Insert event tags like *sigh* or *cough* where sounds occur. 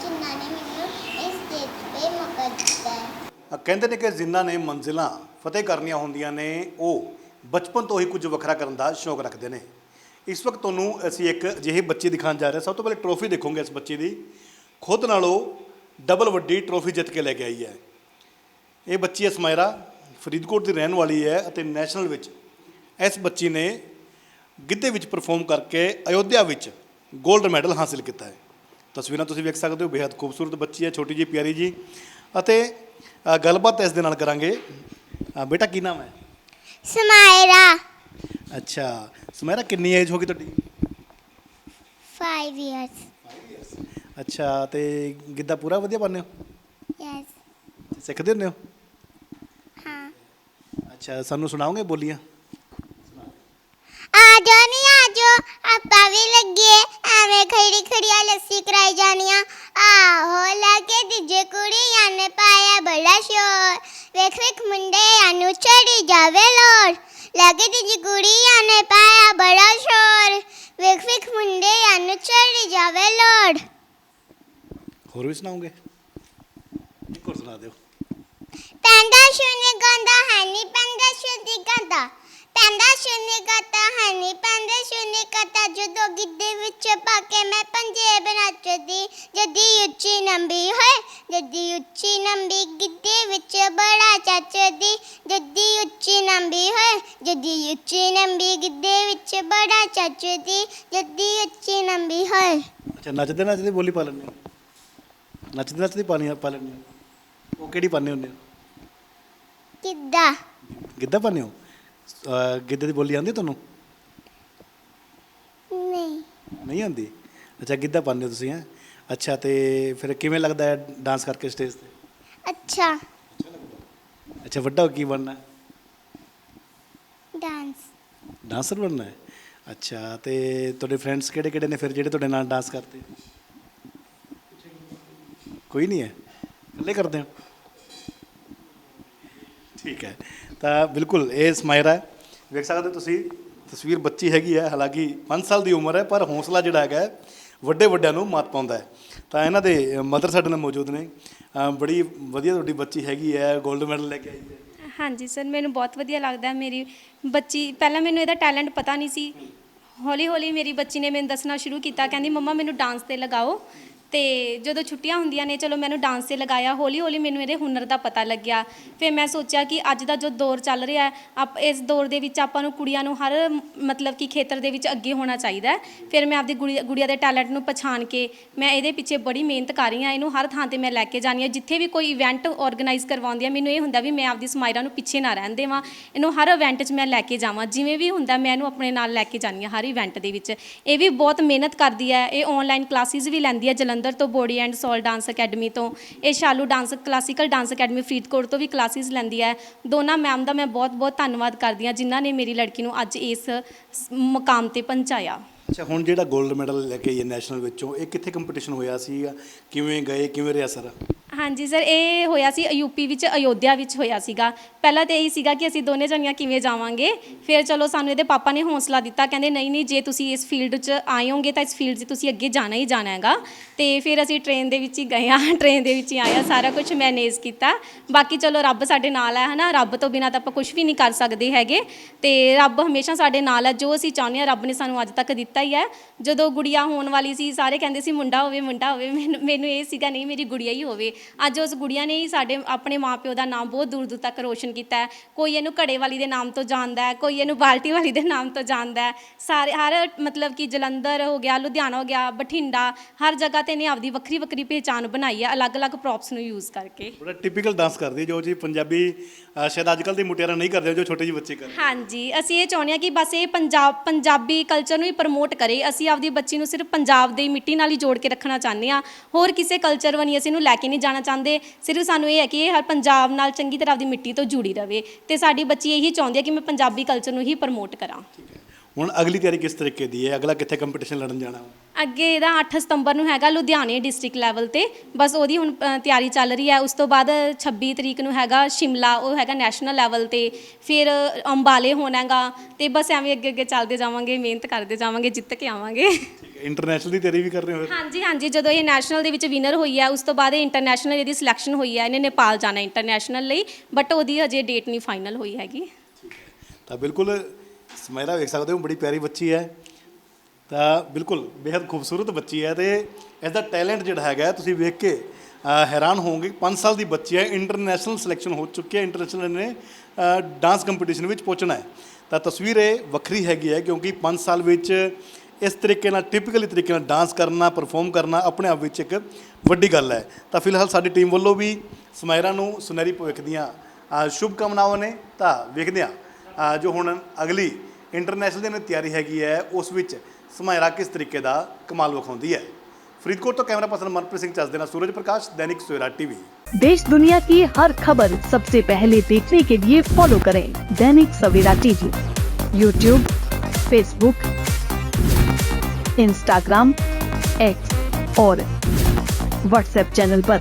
ਜਿਨ੍ਹਾਂ ਨੇ ਕਹਿੰਦੇ ਨੇ ਕਿ ਜਿਨ੍ਹਾਂ ਨੇ ਮੰਜ਼ਿਲਾਂ ਫਤਿਹ ਕਰਨੀਆਂ ਹੁੰਦੀਆਂ ਨੇ, ਉਹ ਬਚਪਨ ਤੋਂ ਹੀ ਕੁਝ ਵੱਖਰਾ ਕਰਨ ਦਾ ਸ਼ੌਕ ਰੱਖਦੇ ਨੇ। ਇਸ ਵਕਤ ਤੁਹਾਨੂੰ ਅਸੀਂ ਇੱਕ ਅਜਿਹੇ ਬੱਚੇ ਦਿਖਾਉਣ ਜਾ ਰਹੇ ਹਾਂ। ਸਭ ਤੋਂ ਪਹਿਲੇ ਟਰੋਫੀ ਦੇਖੋਗੇ ਇਸ ਬੱਚੇ ਦੀ। ਖੁਦ ਨਾਲੋਂ ਡਬਲ ਵੱਡੀ ਟਰੋਫੀ ਜਿੱਤ ਕੇ ਲੈ ਕੇ ਆਈ ਹੈ। ਇਹ ਬੱਚੀ ਅਸਮਾਇਰਾ ਫਰੀਦਕੋਟ ਦੀ ਰਹਿਣ ਵਾਲੀ ਹੈ ਅਤੇ ਨੈਸ਼ਨਲ ਵਿੱਚ ਇਸ ਬੱਚੀ ਨੇ ਗਿੱਧੇ ਵਿੱਚ ਪਰਫਾਰਮ ਕਰਕੇ ਅਯੋਧਿਆ ਵਿੱਚ 골ਡ ਮੈਡਲ ਹਾਸਲ ਕੀਤਾ ਹੈ। ਤਸਵੀਰਾਂ ਤੁਸੀਂ ਵੇਖ ਸਕਦੇ ਹੋ, ਬੇਹੱਦ ਖੂਬਸੂਰਤ ਬੱਚੀ ਹੈ, ਛੋਟੀ ਜੀ ਪਿਆਰੀ ਜੀ ਅਤੇ ਗੱਲਬਾਤ ਇਸ ਦੇ ਨਾਲ ਕਰਾਂਗੇ। ਬੇਟਾ ਕੀ ਨਾਮ ਹੈ? ਸਮਾਇਰਾ। ਅੱਛਾ ਸਮਾਇਰਾ ਕਿੰਨੀ ਏਜ ਹੋ ਗਈ ਤੁਹਾਡੀ? 5 ਇਅਰਸ ਅੱਛਾ ਤੇ ਗਿੱਧਾ ਪੂਰਾ ਵਧੀਆ ਪਾਉਂਦੇ ਹੋ? ਯੈਸ ਸਿੱਖਦੇ ਹੁੰਦੇ ਹੋ? ਹਾਂ। ਅੱਛਾ ਸਾਨੂੰ ਸੁਣਾਓਗੇ ਬੋਲੀਆਂ? ਆਜੋ ਨੀ ਆਜੋ ਆਪਾਂ ਵੀ ਲੱਗੇ ਐਵੇਂ ਖੜੀ ਖੜੀਆਂ ਲੱਸੀ ਕਰਾਈ ਜਾਣੀਆਂ ਆਹੋ ਲਾਗੇ ਦੀਜੇ ਕੁੜੀਆਂ ਨੇ ਪਾਇਆ ਬੜਾ ਸ਼ੋਰ। ਵੇਖ ਵੇਖ ਮੁੰਡੇ ਨੂੰ ਚੜੀ ਜਾਵੇ ਲੋੜ। ਲਾਗੇ ਦੀ ਗੁੜੀਆ ਨੇ ਪਾਇਆ ਬੜਾ ਸ਼ੋਰ। ਵੇਖ ਵੇਖ ਮੁੰਡਿਆਂ ਨੂੰ ਚੜੀ ਜਾਵੇ ਲੋੜ। ਹੋਰ ਵੀ ਸੁਣਾਉਂਗੇ ਇੱਕ ਹੋਰ ਸੁਣਾ ਦਿਓ। ਪੈਂਦਾ ਸ਼ੂਨੀ ਗੰਦਾ ਹੈ ਨਹੀਂ ਪੈਂਦਾ ਸ਼ੂਨੀ ਗੰਦਾ। ਪੈਂਦਾ ਸ਼ੂਨੀ ਗਾਤਾ ਹੈ ਨਹੀਂ ਪੈਂਦਾ ਸ਼ੂਨੀ ਕਤਾ ਜਦੋਂ ਗਿੱਧੇ ਵਿੱਚ ਪਾ ਕੇ ਮੈਂ ਪੰਜੇਬ ਨੱਚਦੀ ਜਦੀ ਉੱਚੀ ਨੰਬੀ ਹੋਏ। ਜਦੀ ਉੱਚੀ ਨੰਬੀ ਗਿੱਧੇ ਵਿੱਚ ਬੜਾ ਚੱਚਦੀ। ਜਦੀ ਉੱਚੀ ਨੰਬੀ ਹੋਏ ਜਦੀ ਉੱਚੀ ਨੰਬੀ ਗਿੱਧੇ ਵਿੱਚ ਬੜਾ ਚੱਚਦੀ। ਜਦੀ ਉੱਚੀ ਨੰਬੀ ਹੋਏ। ਅੱਛਾ ਨੱਚਦੇ ਨੱਚਦੇ ਬੋਲੀ ਪਾ ਲੈਂਦੇ ਹੋ? ਨੱਚਦੇ ਨੱਚਦੇ ਪਾਣੀ ਪਾ ਲੈਂਦੇ ਹੋ? ਉਹ ਕਿਹੜੀ ਪਾਉਂਦੇ ਹੁੰਦੇ ਹੋ? ਕਿੱਦਾਂ ਗਿੱਧਾ ਪਾਉਂਦੇ ਹੋ? ਗਿੱਧੇ ਦੀ ਬੋਲੀ ਆਉਂਦੀ ਤੁਹਾਨੂੰ? ਨਹੀਂ। ਨਹੀਂ ਆਉਂਦੀ? ਅੱਛਾ ਗਿੱਧਾ ਪਾਉਂਦੇ ਹੋ ਤੁਸੀਂ ਹੈ? ਅੱਛਾ ਤੇ ਫਿਰ ਕਿਵੇਂ ਲੱਗਦਾ ਹੈ ਡਾਂਸ ਕਰਕੇ ਸਟੇਜ ਤੇ? ਅੱਛਾ। ਅੱਛਾ ਵੱਡਾ ਹੋ ਕੇ ਕੀ ਬਣਨਾ ਹੈ? ਡਾਂਸ ਡਾਂਸਰ ਬਣਨਾ ਹੈ? ਅੱਛਾ ਤੇ ਤੁਹਾਡੇ ਫਰੈਂਡਸ ਕਿਹੜੇ ਕਿਹੜੇ ਨੇ ਫਿਰ ਜਿਹੜੇ ਤੁਹਾਡੇ ਨਾਲ ਡਾਂਸ ਕਰਦੇ? ਕੋਈ ਨਹੀਂ ਹੈ? ਇਕੱਲੇ ਕਰਦੇ ਹੋ? ਠੀਕ ਹੈ। ਤਾਂ ਬਿਲਕੁਲ ਇਹ ਸਮਾਇਰਾ ਹੈ। ਵੇਖ ਸਕਦੇ ਹੋ ਤੁਸੀਂ ਤਸਵੀਰ ਬੱਚੀ ਹੈਗੀ ਹੈ ਹਾਲਾਂਕਿ 5 ਸਾਲ ਦੀ ਉਮਰ ਹੈ ਪਰ ਹੌਸਲਾ ਜਿਹੜਾ ਹੈਗਾ ਹੈ, ਵੱਡੇ ਵੱਡਿਆਂ ਨੂੰ ਮਾਤ ਪਾਉਂਦਾ ਹੈ। ਤਾਂ ਇਹਨਾਂ ਦੇ ਮਦਰ ਸਾਡੇ ਨਾਲ ਮੌਜੂਦ ਨੇ। ਬੜੀ ਵਧੀਆ ਤੁਹਾਡੀ ਬੱਚੀ ਹੈਗੀ ਹੈ 골ਡ ਮੈਡਲ ਲੈ ਕੇ ਆਈ ਹੈ। ਹਾਂਜੀ ਸਰ ਮੈਨੂੰ ਬਹੁਤ ਵਧੀਆ ਲੱਗਦਾ ਮੇਰੀ ਬੱਚੀ, ਪਹਿਲਾਂ ਮੈਨੂੰ ਇਹਦਾ ਟੈਲੈਂਟ ਪਤਾ ਨਹੀਂ ਸੀ। ਹੌਲੀ ਹੌਲੀ ਮੇਰੀ ਬੱਚੀ ਨੇ ਮੈਨੂੰ ਦੱਸਣਾ ਸ਼ੁਰੂ ਕੀਤਾ, ਕਹਿੰਦੀ, ਮੰਮਾ, ਮੈਨੂੰ ਡਾਂਸ ਤੇ ਲਗਾਓ। ਤੇ ਜਦੋਂ ਛੁੱਟੀਆਂ ਹੁੰਦੀਆਂ ਨੇ, ਚਲੋ ਮੈਨੂੰ ਡਾਂਸ ਤੇ ਲਗਾਇਆ ਹੌਲੀ ਹੌਲੀ ਮੈਨੂੰ ਇਹਦੇ ਹੁਨਰ ਦਾ ਪਤਾ ਲੱਗਿਆ। ਫਿਰ ਮੈਂ ਸੋਚਿਆ ਕਿ ਅੱਜ ਦਾ ਜੋ ਦੌਰ ਚੱਲ ਰਿਹਾ ਆਪ ਇਸ ਦੌਰ ਦੇ ਵਿੱਚ ਆਪਾਂ ਨੂੰ ਕੁੜੀਆਂ ਨੂੰ ਹਰ ਮਤਲਬ ਕਿ ਖੇਤਰ ਦੇ ਵਿੱਚ ਅੱਗੇ ਹੋਣਾ ਚਾਹੀਦਾ ਹੈ। ਫਿਰ ਮੈਂ ਆਪਦੀ ਗੁੜੀ- ਗੁੜੀਆ ਦੇ ਟੈਲੈਂਟ ਨੂੰ ਪਛਾਣ ਕੇ ਮੈਂ ਇਹਦੇ ਪਿੱਛੇ ਬੜੀ ਮਿਹਨਤ ਕਰ ਰਹੀ ਹਾਂ, ਇਹਨੂੰ ਹਰ ਥਾਂ ਤੇ ਮੈਂ ਲੈ ਕੇ ਜਾਣੀ ਹਾਂ। ਜਿੱਥੇ ਵੀ ਕੋਈ ਇਵੈਂਟ ਆਰਗੇਨਾਈਜ਼ ਕਰਵਾਉਂਦੀ ਆ ਮੈਨੂੰ ਇਹ ਹੁੰਦਾ ਵੀ ਮੈਂ ਆਪਦੀ ਸਮਾਇਰਾ ਨੂੰ ਪਿੱਛੇ ਨਾ ਰਹਿਣ ਦੇਵਾਂ। ਇਹਨੂੰ ਹਰ ਇਵੈਂਟ 'ਚ ਮੈਂ ਲੈ ਕੇ ਜਾਵਾਂ। ਜਿਵੇਂ ਵੀ ਹੁੰਦਾ, ਮੈਂ ਇਹਨੂੰ ਆਪਣੇ ਨਾਲ ਲੈ ਕੇ ਜਾਣੀ ਹਾਂ ਹਰ ਇਵੈਂਟ ਦੇ ਵਿੱਚ। ਇਹ ਵੀ ਬਹੁਤ ਮਿਹਨਤ ਕਰਦੀ ਹੈ। ਇਹ ਆਨਲਾਈਨ ਕਲਾਸਿਸ ਵੀ ਲੈਂਦੀ ਹੈ ਜਲੰਧਰ ਤੋਂ body and soul dance academy ਤੋਂ, ਇਹ Shalu dance, classical dance academy Faridkot ਤੋਂ ਵੀ ਕਲਾਸਿਸ ਲੈਂਦੀ ਹੈ। ਦੋਨਾਂ ਮੈਮ ਦਾ ਮੈਂ ਬਹੁਤ ਬਹੁਤ ਧੰਨਵਾਦ ਕਰਦੀ ਹਾਂ, ਜਿਨ੍ਹਾਂ ਨੇ ਮੇਰੀ ਲੜਕੀ ਨੂੰ ਅੱਜ ਇਸ ਸ- ਮੁਕਾਮ ਤੇ ਪਹੁੰਚਾਇਆ। ਅੱਛਾ, ਹੁਣ ਜਿਹੜਾ 골ਡ ਮੈਡਲ ਲੈ ਕੇ ਆਈ ਹੈ ਨੈਸ਼ਨਲ ਵਿੱਚੋਂ, ਇਹ ਕਿੱਥੇ ਕੰਪੀਟੀਸ਼ਨ ਹੋਇਆ ਸੀਗਾ? ਕਿਵੇਂ ਗਏ, ਕਿਵੇਂ ਰਿਹਾ ਸਰ? ਹਾਂਜੀ ਸਰ ਇਹ ਹੋਇਆ ਸੀ ਯੂਪੀ ਵਿੱਚ, ਅਯੋਧਿਆ ਵਿੱਚ ਹੋਇਆ ਸੀਗਾ। ਪਹਿਲਾਂ ਤਾਂ ਇਹੀ ਸੀਗਾ ਕਿ ਅਸੀਂ ਦੋਨੇ ਜਣੀਆਂ ਕਿਵੇਂ ਜਾਵਾਂਗੇ। ਫਿਰ ਚਲੋ ਸਾਨੂੰ ਇਹਦੇ ਪਾਪਾ ਨੇ ਹੌਸਲਾ ਦਿੱਤਾ, ਕਹਿੰਦੇ ਨਹੀਂ ਨਹੀਂ, ਜੇ ਤੁਸੀਂ ਇਸ ਫੀਲਡ 'ਚ ਆਏ ਹੋਗੇ ਤਾਂ ਇਸ ਫੀਲਡ 'ਚ ਤੁਸੀਂ ਅੱਗੇ ਜਾਣਾ ਹੀ ਜਾਣਾ ਹੈਗਾ। ਤੇ ਫਿਰ ਅਸੀਂ ਟ੍ਰੇਨ ਦੇ ਵਿੱਚ ਹੀ ਗਏ ਹਾਂ *laughs* ਟ੍ਰੇਨ ਦੇ ਵਿੱਚ ਹੀ ਆਇਆ ਸਾਰਾ ਕੁਝ ਮੈਨੇਜ ਕੀਤਾ। ਬਾਕੀ ਚਲੋ ਰੱਬ ਸਾਡੇ ਨਾਲ ਹੈ, ਹਨਾ? ਰੱਬ ਤੋਂ ਬਿਨਾਂ ਤਾਂ ਆਪਾਂ ਕੁਝ ਵੀ ਨਹੀਂ ਕਰ ਸਕਦੇ ਹੈਗੇ। ਤੇ ਰੱਬ ਹਮੇਸ਼ਾ ਸਾਡੇ ਨਾਲ ਹੈ, ਜੋ ਅਸੀਂ ਚਾਹੁੰਦੇ ਹਾਂ, ਰੱਬ ਨੇ ਸਾਨੂੰ ਅੱਜ ਤੱਕ ਦਿੱਤਾ ਹੀ ਹੈ। ਜਦੋਂ ਗੁੜੀਆ ਹੋਣ ਵਾਲੀ ਸੀ, ਸਾਰੇ ਕਹਿੰਦੇ ਸੀ, ਮੁੰਡਾ ਹੋਵੇ ਮੁੰਡਾ ਹੋਵੇ। ਮੈਨੂੰ ਮੈਨੂੰ ਇਹ ਸੀਗਾ, ਨਹੀਂ, ਮੇਰੀ ਗੁੜੀਆ ਹੀ ਹੋਵੇ। ਅੱਜ ਉਸ ਗੁੜੀਆ ਨੇ ਹੀ ਸਾਡੇ ਆਪਣੇ ਮਾਪਿਓ ਦਾ ਨਾਮ ਬਹੁਤ ਦੂਰ ਦੂਰ ਤੱਕ ਰੋਸ਼ਨ ਕੀਤਾ ਹੈ। ਕੋਈ ਇਹਨੂੰ ਘੜੇ ਵਾਲੀ ਦੇ ਨਾਮ ਤੋਂ ਜਾਣਦਾ ਹੈ ਕੋਈ ਇਹਨੂੰ ਬਾਲਟੀ ਵਾਲੀ ਦੇ ਨਾਮ ਤੋਂ ਜਾਣਦਾ ਹੈ। ਸਾਰੇ ਹਰ ਮਤਲਬ ਕਿ ਜਲੰਧਰ ਹੋ ਗਿਆ ਲੁਧਿਆਣਾ ਹੋ ਗਿਆ ਬਠਿੰਡਾ ਹਰ ਜਗ੍ਹਾ ਤੇ ਨੇ ਆਪਦੀ ਵੱਖਰੀ ਵੱਖਰੀ ਪਹਿਚਾਣ ਬਣਾਈ ਹੈ ਅਲੱਗ-ਅਲੱਗ ਪ੍ਰੌਪਸ ਨੂੰ ਯੂਜ਼ ਕਰਕੇ। ਬੜਾ ਟਿਪੀਕਲ ਡਾਂਸ ਕਰਦੀ ਜੋ ਜੀ ਪੰਜਾਬੀ ਸ਼ਾਇਦ ਅੱਜ ਕੱਲ੍ਹ ਦੀ ਮੁਟਿਆਰਾਂ ਨਹੀਂ ਕਰਦੇ ਜੋ ਛੋਟੇ ਜਿਹੇ ਬੱਚੇ ਕਰਦੇ। ਹਾਂਜੀ ਅਸੀਂ ਇਹ ਚਾਹੁੰਦੇ ਹਾਂ ਕਿ ਬਸ ਇਹ ਪੰਜਾਬ ਪੰਜਾਬੀ ਕਲਚਰ ਨੂੰ ਹੀ ਪ੍ਰਮੋਟ ਕਰੇ। ਅਸੀਂ ਆਪਦੀ ਬੱਚੀ ਨੂੰ ਸਿਰਫ ਪੰਜਾਬ ਦੀ ਮਿੱਟੀ ਨਾਲ ਹੀ ਜੋੜ ਕੇ ਰੱਖਣਾ ਚਾਹੁੰਦੇ ਹਾਂ। ਹੋਰ ਕਿਸੇ ਕਲਚਰ ਵਨੀ ਅਸੀਂ ਇਹਨੂੰ ਲੈ ਕੇ ਨਹੀਂ ਜਾਣਾ। ਚਾਹੁੰਦੇ, ਸਿਰਫ ਸਾਨੂੰ ਇਹ ਹੈ ਕਿ ਇਹ ਹਰ ਪੰਜਾਬ ਨਾਲ ਚੰਗੀ ਤਰ੍ਹਾਂ ਦੀ ਮਿੱਟੀ ਤੋਂ ਜੁੜੀ ਰਵੇ ਤੇ ਸਾਡੀ ਬੱਚੀ ਇਹੀ ਚਾਹੁੰਦੀ ਹੈ ਕਿ ਮੈਂ ਪੰਜਾਬੀ ਕਲਚਰ ਨੂੰ ਹੀ ਪ੍ਰਮੋਟ ਕਰਾਂ। ਹੁਣ ਅਗਲੀ ਤਿਆਰੀ ਕਿਸ ਤਰੀਕੇ ਦੀ ਹੈ? ਅਗਲਾ ਕਿੱਥੇ ਕੰਪੀਟੀਸ਼ਨ ਲੜਨ ਜਾਣਾ ਅੱਗੇ ਇਹਦਾ 8 ਸਤੰਬਰ ਨੂੰ ਹੈਗਾ ਲੁਧਿਆਣੇ ਡਿਸਟ੍ਰਿਕਟ ਲੈਵਲ ਤੇ। ਬਸ ਉਹਦੀ ਹੁਣ ਅ, ਤਿਆਰੀ ਚੱਲ ਰਹੀ ਹੈ। ਉਸ ਤੋਂ ਬਾਅਦ 26 ਤਰੀਕ ਨੂੰ ਹੈਗਾ ਸ਼ਿਮਲਾ ਉਹ ਹੈਗਾ ਨੈਸ਼ਨਲ ਲੈਵਲ ਤੇ। ਫਿਰ ਅੰਬਾਲੇ ਹੋਣਾਗਾ ਤੇ ਬਸ ਐਵੇਂ ਅੱਗੇ ਅੱਗੇ ਚੱਲਦੇ ਜਾਵਾਂਗੇ ਮਿਹਨਤ ਕਰਦੇ ਜਾਵਾਂਗੇ ਜਿੱਤ ਕੇ ਆਵਾਂਗੇ। ਇੰਟਰਨੈਸ਼ਨਲ ਦੀ ਤਿਆਰੀ ਵੀ ਕਰ ਰਹੇ ਹੋ? ਫਿਰ? ਹਾਂਜੀ ਹਾਂਜੀ ਜਦੋਂ ਇਹ ਨੈਸ਼ਨਲ ਦੇ ਵਿੱਚ ਵਿਨਰ ਹੋਈ ਹੈ ਉਸ ਤੋਂ ਬਾਅਦ ਇਹ ਇੰਟਰਨੈਸ਼ਨਲ ਇਹਦੀ ਸਿਲੈਕਸ਼ਨ ਹੋਈ ਹੈ। ਇਹਨੇ ਨੇਪਾਲ ਜਾਣਾ ਇੰਟਰਨੈਸ਼ਨਲ ਲਈ ਬਟ ਉਹਦੀ ਅਜੇ ਡੇਟ ਨਹੀਂ ਫਾਈਨਲ ਹੋਈ ਹੈਗੀ। ਤਾਂ ਬਿਲਕੁਲ ਸਮਾਇਰਾ ਵੇਖ ਸਕਦੇ ਹੋ ਬੜੀ ਪਿਆਰੀ ਬੱਚੀ ਹੈ। ਤਾਂ ਬਿਲਕੁਲ ਬੇहद ਖੂਬਸੂਰਤ ਬੱਚੀ ਹੈ ਤੇ ਇਸ ਦਾ ਟੈਲੈਂਟ ਜਿਹੜਾ ਹੈਗਾ ਤੁਸੀਂ ਵੇਖ ਕੇ ਹੈਰਾਨ ਹੋਵੋਗੇ 5 ਸਾਲ ਦੀ ਬੱਚੀ ਹੈ ਇੰਟਰਨੈਸ਼ਨਲ ਸਿਲੈਕਸ਼ਨ ਹੋ ਚੁੱਕੀ ਹੈ ਇੰਟਰਨੈਸ਼ਨਲ ਨੇ ਡਾਂਸ ਕੰਪੀਟੀਸ਼ਨ ਵਿੱਚ ਪਹੁੰਚਣਾ ਹੈ। ਤਾਂ ਤਸਵੀਰ ਇਹ ਵੱਖਰੀ ਹੈਗੀ ਹੈ ਕਿਉਂਕਿ 5 ਸਾਲ ਵਿੱਚ ਇਸ ਤਰੀਕੇ ਨਾਲ ਟਿਪੀਕਲੀ ਤਰੀਕੇ ਨਾਲ ਡਾਂਸ ਕਰਨਾ ਪਰਫਾਰਮ ਕਰਨਾ ਆਪਣੇ ਆਪ ਵਿੱਚ ਇੱਕ ਵੱਡੀ ਗੱਲ ਹੈ। ਤਾਂ ਫਿਲਹਾਲ ਸਾਡੀ ਟੀਮ ਵੱਲੋਂ ਵੀ ਸਮਾਇਰਾ ਨੂੰ ਸੁਨਹਿਰੀ ਭਵਿੱਖ ਦੀਆਂ ਅ, ਸ਼ੁਭ ਕਾਮਨਾਵਾਂ ਨੇ। ਤਾਂ ਵੇਖਦੇ ਹਾਂ। ਜੋ ਹੁਣ ਅਗਲੀ ਇੰਟਰਨੈਸ਼ਨਲ ਦੀ ਇਹਨਾਂ ਦੀ ਤਿਆਰੀ ਹੈਗੀ ਹੈ ਉਸ ਵਿੱਚ ਸਮਾਇਰਾ ਕਿਸ ਤਰੀਕੇ ਦਾ ਕਮਾਲ ਵਿਖਾਉਂਦੀ ਹੈ ਫਰੀਦਕੋਟ ਤੋਂ ਕੈਮਰਾ ਪਰਸਨ ਮਨਪ੍ਰੀਤ ਸਿੰਘ ਚੱਜ ਦੇ ਨਾਲ ਸੂਰਜ ਪ੍ਰਕਾਸ਼ ਦੈਨਿਕ ਸਵੇਰਾ ਟੀਵੀ देश दुनिया की हर खबर सबसे पहले देखने के लिए फॉलो करें Dainik Savera TV YouTube Facebook Instagram X और व्हाट्सएप चैनल पर।